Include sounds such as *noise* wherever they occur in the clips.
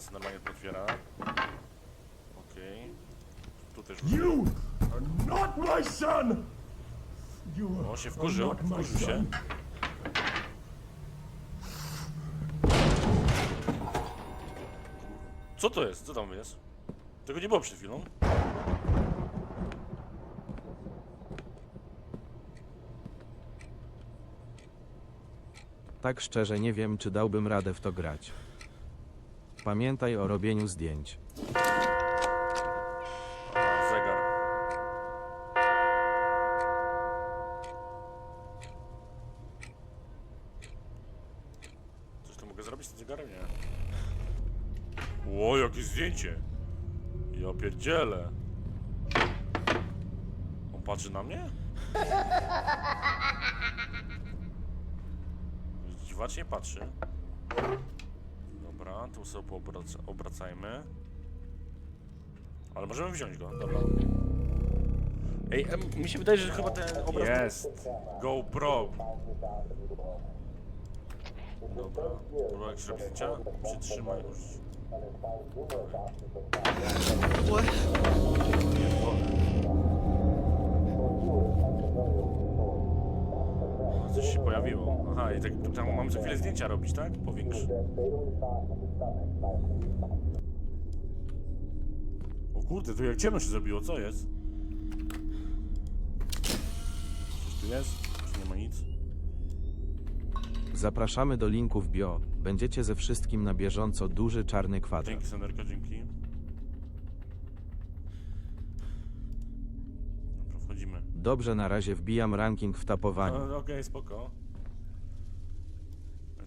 sobie normalnie to otwiera. Okej. Tu też You are not my son! You O, się are wkurzył, not my wkurzył się. son. Co to jest? Co tam jest? Tego nie było przed chwilą. Tak szczerze nie wiem, czy dałbym radę w to grać. Pamiętaj o robieniu zdjęć. Zegar. Coś tu mogę zrobić z tym zegarem? Nie. Ło, jakie zdjęcie! Ja pierdzielę. On patrzy na mnie? *laughs* Dziwacznie patrzy. Tu sobie poobraca obracajmy. Ale możemy wziąć go, dobra. Ej, em, mi się wydaje, że chyba ten obraz... Jest! GoPro! Dobra, dobra, jakieś robi zdjęcia? Przytrzymaj już. O, Coś się pojawiło. Aha, i tak tam mamy za chwilę zdjęcia robić, tak? Powiększ. O kurde, tu jak ciemno się zrobiło, co jest? Coś tu jest? Czy nie ma nic? Zapraszamy do linku w bio. Będziecie ze wszystkim na bieżąco duży czarny kwadrat. Dzięki, Sanderka, dzięki. Dobrze, na razie wbijam ranking w tapowaniu. No, Okej, spoko.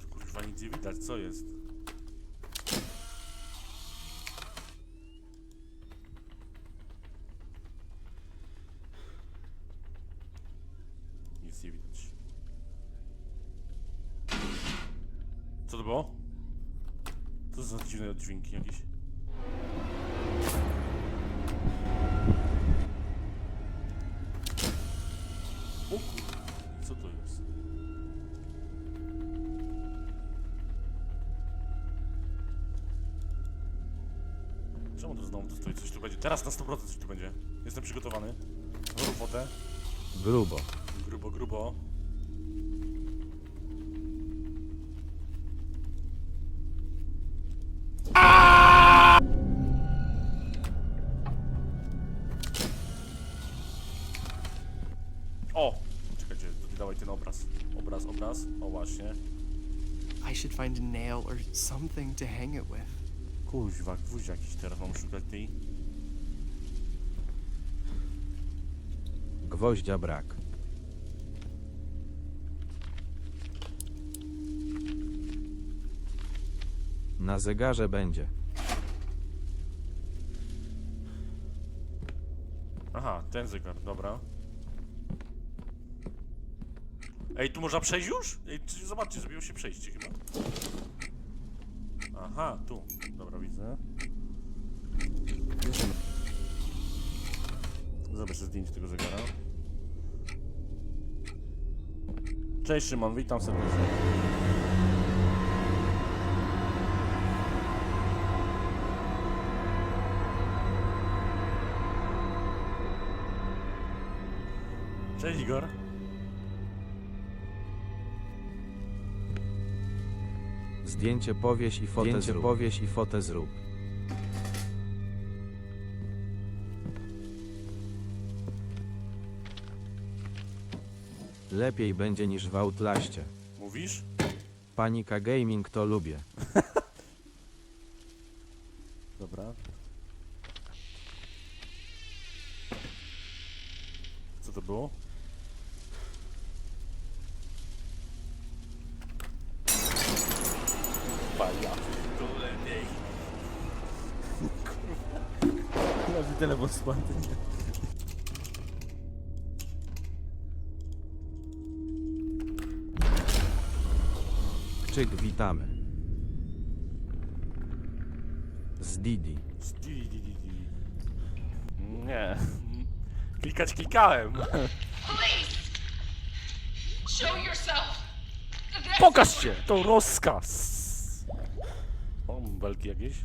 Kurwa nic nie widać, co jest? Nic nie widać. Co to było? Co za dziwne dźwięki jakieś? Teraz na 100% coś tu będzie. Jestem przygotowany. Znowu fotę. Grubo. Grubo, grubo. O! Czekajcie, dawaj ten obraz. Obraz, obraz. O właśnie. I should find a nail or something to hang it with. Kuźwa, gwóźdź jakiś teraz mam szukać tej. Gwoździa brak. Na zegarze będzie. Aha, ten zegar, dobra. Ej, tu można przejść już? Ej, zobaczcie, zrobiło się przejście chyba. Aha, tu. Dobra, widzę. Sobie zdjęcie tego zegara. Cześć Szymon, witam serdecznie. Cześć Igor. Zdjęcie powieś i fotę Zdjęcie zrób. powieś i fotę zrób. Lepiej będzie niż w Outlaście. Mówisz? Panika Gaming to lubię. *laughs* Dobra. Co to było? Paja. Kolejnej. Kurwa. Ja mi telefon spadł. Czyk, witamy. Z Didi. Di, di, di, di. Nie. Klikać klikałem. Please! Show yourself! That's Pokaż się! To rozkaz! O, belki jakieś? *laughs*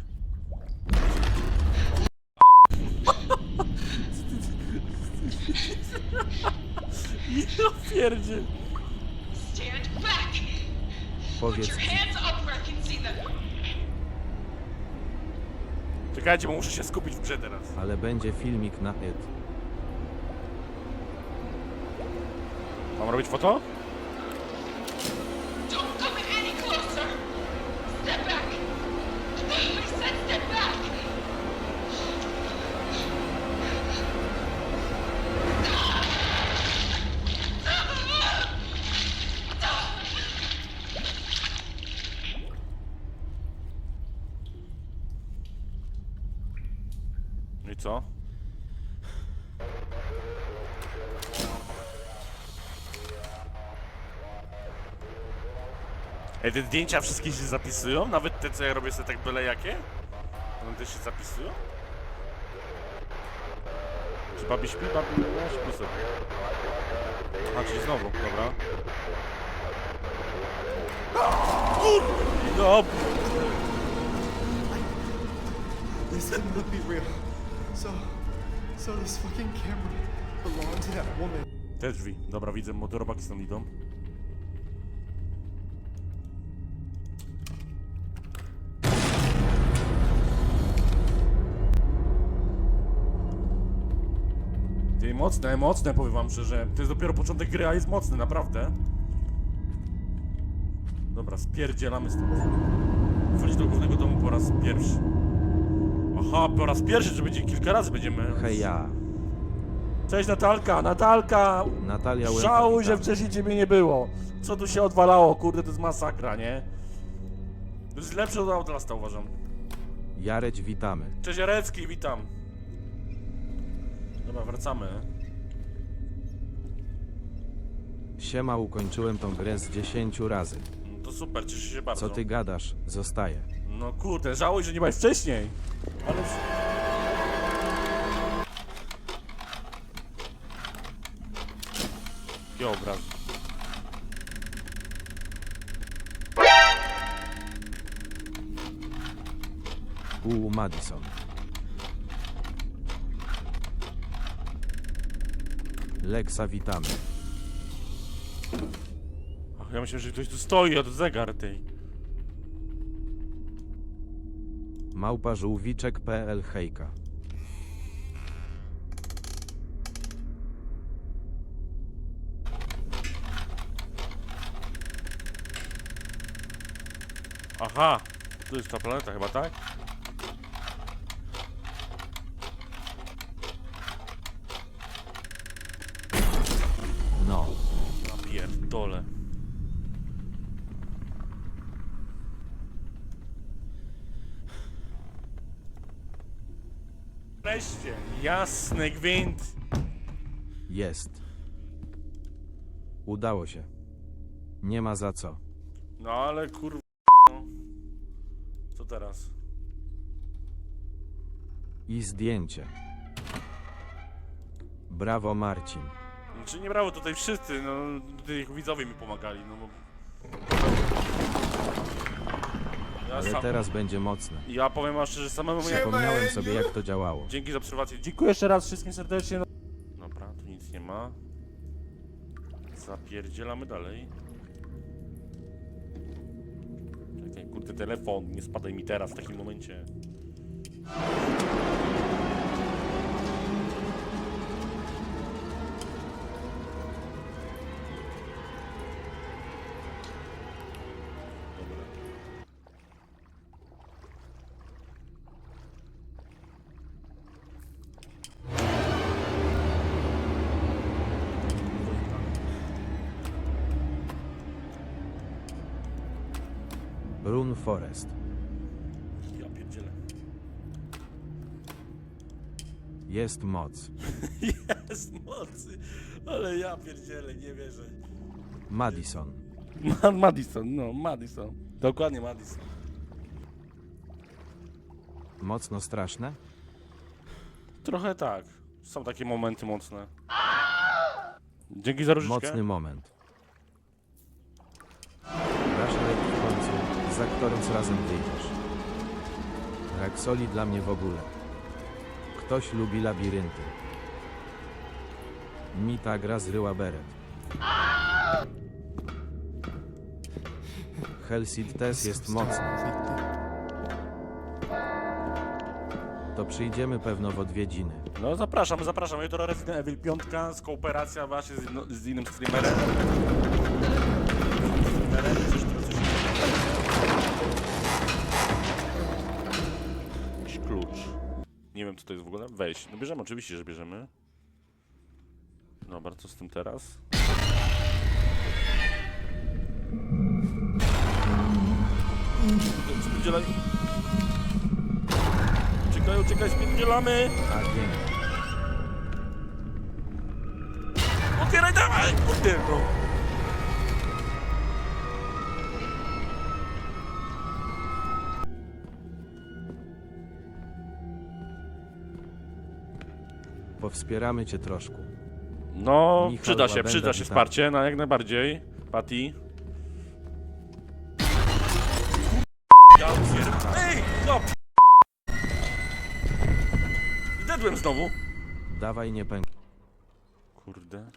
*laughs* Ja pierdzie. Them. Czekajcie, bo muszę się skupić w grze teraz. ale będzie filmik na it. Mam robić foto? Ej, te zdjęcia wszystkie się zapisują? Nawet te, co ja robię sobie tak byle jakie? One też się zapisują? Czy babi śpi? Babi no, śpi sobie. A, czyli znowu, dobra. Kur... No, This cannot be real. So, so this fucking camera belonged to that woman. te drzwi. Dobra, widzę, motorobaki stąd idą. Mocne, mocne, powiem wam szczerze. To jest dopiero początek gry, a jest mocny, naprawdę. Dobra, spierdzielamy stąd. Wchodzić do głównego domu po raz pierwszy. Aha, po raz pierwszy, że będzie kilka razy będziemy. Hej ja, Cześć Natalka, Natalka! Natalia Łępa, Żałuj, że witam. wcześniej ciebie nie było. Co tu się odwalało, kurde, to jest masakra, nie? To jest lepsze od Outlasta, uważam. Jareć witamy. Cześć Jarecki, witam. Dobra, wracamy. Siema, ukończyłem tą grę z 10 razy. No to super, cieszę się bardzo. Co ty gadasz? Zostaję. No kurde, żałuj, że nie byłeś wcześniej. Ale... Obraz. U Madison. Lexa witamy. Ach, ja myślę, że ktoś tu stoi od zegar tej. Małpa żółwiczek.pl hejka. Aha, tu jest ta planeta chyba, tak? No. Na pierdole. Wreszcie, jasny gwint. Jest. Udało się. Nie ma za co. No ale kurwa. No. Co teraz? I zdjęcie. Brawo Marcin. Czy nie brało tutaj wszyscy, no tutaj widzowie mi pomagali, no bo... Ja, Ale sam, teraz będzie mocne. ja powiem wam szczerze, samemu jak... Zapomniałem sobie jak to działało. Dzięki za obserwację. Dziękuję jeszcze raz wszystkim serdecznie. Dobra, tu nic nie ma. Zapierdzielamy dalej. Czekaj, kurde, telefon, nie spadaj mi teraz w takim momencie. Rune Forest. Ja pierdzielę. Jest moc. *laughs* Jest mocy, ale ja pierdzielę, nie wierzę. Madison. Ma Madison, no, Madison. Dokładnie Madison. Mocno straszne? Trochę tak. Są takie momenty mocne. Dzięki za różyczkę. Mocny moment. Za którym razem wyjdziesz. Brak soli dla mnie w ogóle. Ktoś lubi labirynty. Mi ta gra zryła beret. Hellseed też jest mocny. To przyjdziemy pewno w odwiedziny. No zapraszam, zapraszam. Jutro Resident Evil 5, skooperacja właśnie z, inno, z innym streamerem. Streamerem, coś tu, coś Nie wiem co to jest w ogóle. Weź. No bierzemy, oczywiście, że bierzemy. Dobra, co z tym teraz? Spierdzielaj. Uciekaj, uciekaj, spierdzielamy! A dzięki. Otwieraj, dawaj! Kurde, no. Powspieramy cię troszkę. No, Michał przyda się, Łabęda, przyda się witam. wsparcie, no jak najbardziej. Patty. Ja. Ej, no! Zdedłem znowu. Dawaj nie pęk. Kurde.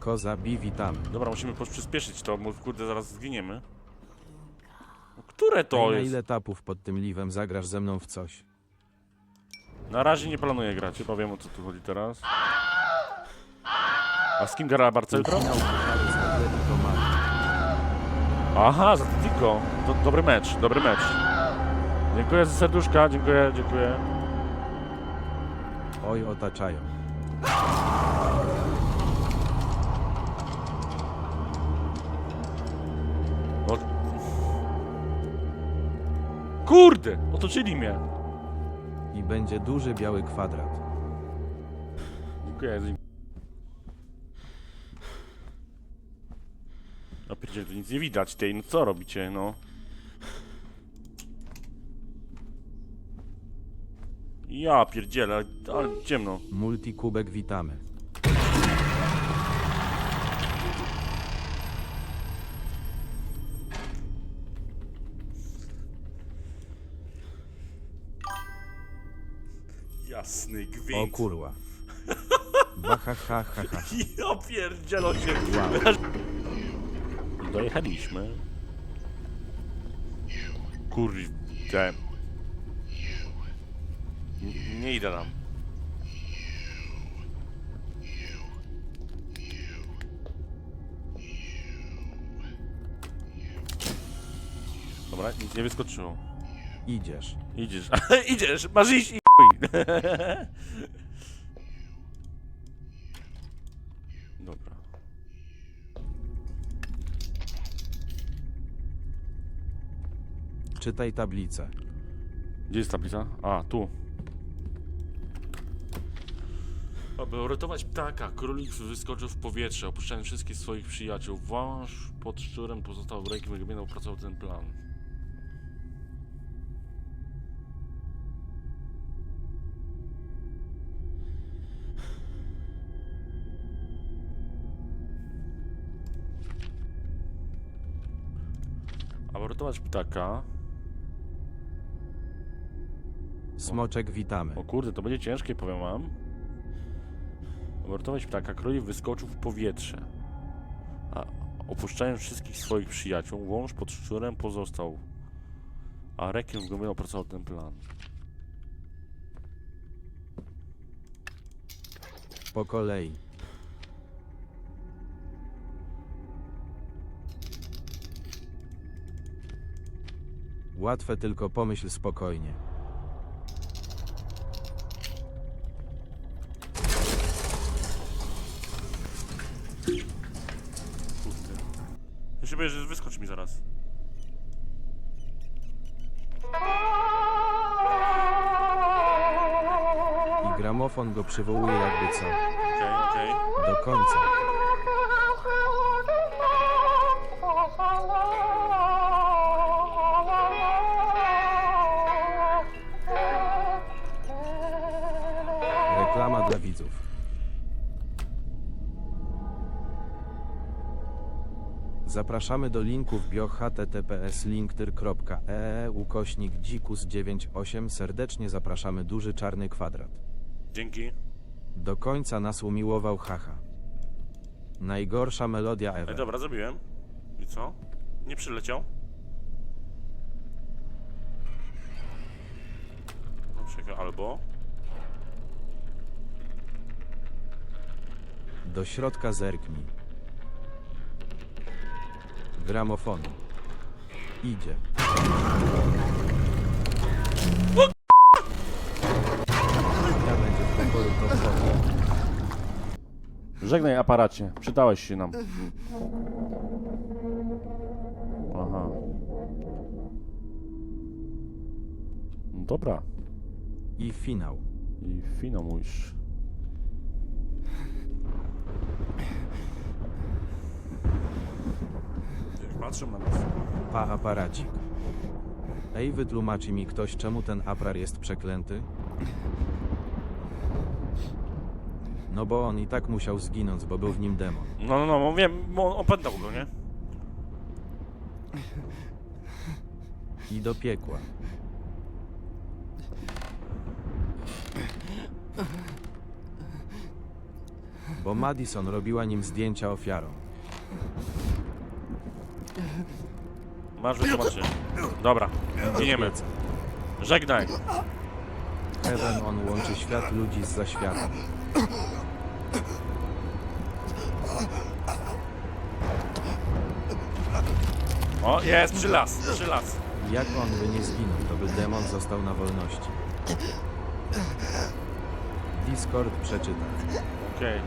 Koza bi witamy. Dobra, musimy przyspieszyć to, bo kurde zaraz zginiemy. No, które to na jest? ile tapów pod tym liwem zagrasz ze mną w coś? Na razie nie planuję grać, chyba wiem o co tu chodzi teraz. A z kim gra Barca jutro? Finał pucharu z Atletico Madryt. Aha, za Atletico. Do, dobry mecz, dobry mecz. Dziękuję za serduszka, dziękuję, dziękuję. Oj, otaczają. Kurde, otoczyli mnie. I będzie duży biały kwadrat. Dziękuję. No pierdziele, to nic nie widać tej, no co robicie, no? Ja pierdzielę, ale ciemno. Multikubek witamy. O kurwa. *laughs* Baha ha ha ha. Ja pierdzielo się. Wow. Dojechaliśmy. Kurde. N- Nie idę tam. Dobra, nic nie wyskoczyło. Idziesz. Idziesz, *laughs* idziesz, masz iść i chuj. *laughs* Dobra. Czytaj tablicę. Gdzie jest tablica? A, tu. Aby uratować ptaka, królik wyskoczył w powietrze, opuszczając wszystkich swoich przyjaciół. Wąż pod szczurem pozostał w rękim i będą opracował ten plan. Aby uratować ptaka... Smoczek witamy. O kurde, to będzie ciężkie, powiem wam. Uratować ptaka, królik wyskoczył w powietrze. A opuszczając wszystkich swoich przyjaciół, wąż pod szczurem pozostał. A rekiem w głębi opracował ten plan. Po kolei. Łatwe tylko pomyśl spokojnie. Kurde. Ja się boję, że wyskoczy mi zaraz. I gramofon go przywołuje jakby co. Okej, okej. Do końca. Zapraszamy do linku w bio https linktyr.ee ukośnik dzikus 98 serdecznie zapraszamy duży czarny kwadrat. Dzięki. Do końca nas umiłował haha. Najgorsza melodia Ej, ever. dobra, zrobiłem. I co? Nie przyleciał? No czekaj, albo... Do środka zerknij. Gramofonu. Idzie. Ja będzie w pokoju to wchodzę. Żegnaj aparacie, przydałeś się nam. Aha. Dobra. I finał. I fino mówisz. Patrzę na nas. Pa aparacik. Ej, wytłumaczy mi ktoś, czemu ten aprar jest przeklęty? No bo on i tak musiał zginąć, bo był w nim demon. No, no, no, wiem, bo opętał go, nie? I do piekła. Bo Madison robiła nim zdjęcia ofiarom. Masz wytłumaczenie. Dobra, giniemy. Żegnaj. Heaven on łączy świat ludzi z zaświatem. O, jest, przylas, przylas. Jak on by nie zginął, to by demon został na wolności. Discord przeczyta. Okej.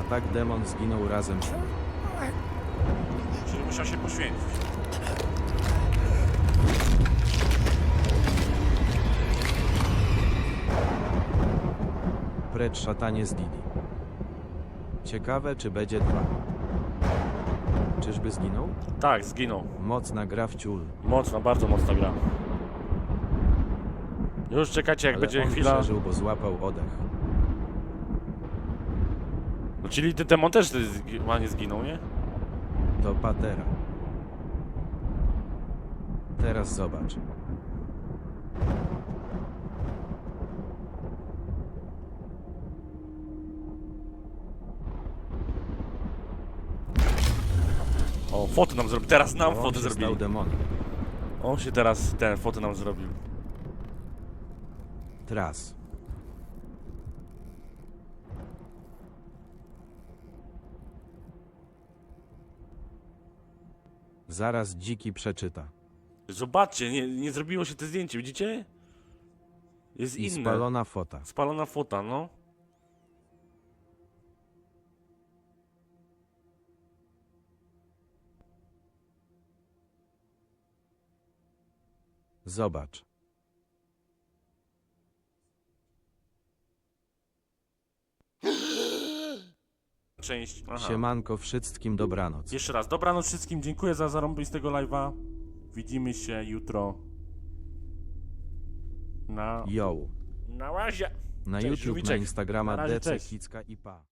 A tak demon zginął razem z nim. Musiał się poświęcić. Precz szatanie z Didi. Ciekawe, czy będzie dwa. Czyżby zginął? Tak, zginął. Mocna gra w ciul. Mocna, bardzo mocna gra. Już czekajcie, jak Ale będzie on chwila. przeżył, bo złapał oddech. No, czyli ten demon też ma nie zginął, nie? To patera. Teraz zobacz. O, foty nam zrobił. Teraz nam on foty się stał zrobili. demonem. On się teraz ten foty nam zrobił. Tras. Zaraz dziki przeczyta. Zobaczcie, nie, nie zrobiło się to zdjęcie, widzicie? Jest I inne. spalona fota. Spalona fota, no. Zobacz. Część. Aha. Siemanko wszystkim dobranoc. Jeszcze raz, dobranoc wszystkim, dziękuję za zarąbistego live'a. Widzimy się jutro. Na... Yo. Na razie. Na Cześć, YouTube, na Żółwiczek. Instagrama Na razie, DC cześć. Kicka i pa.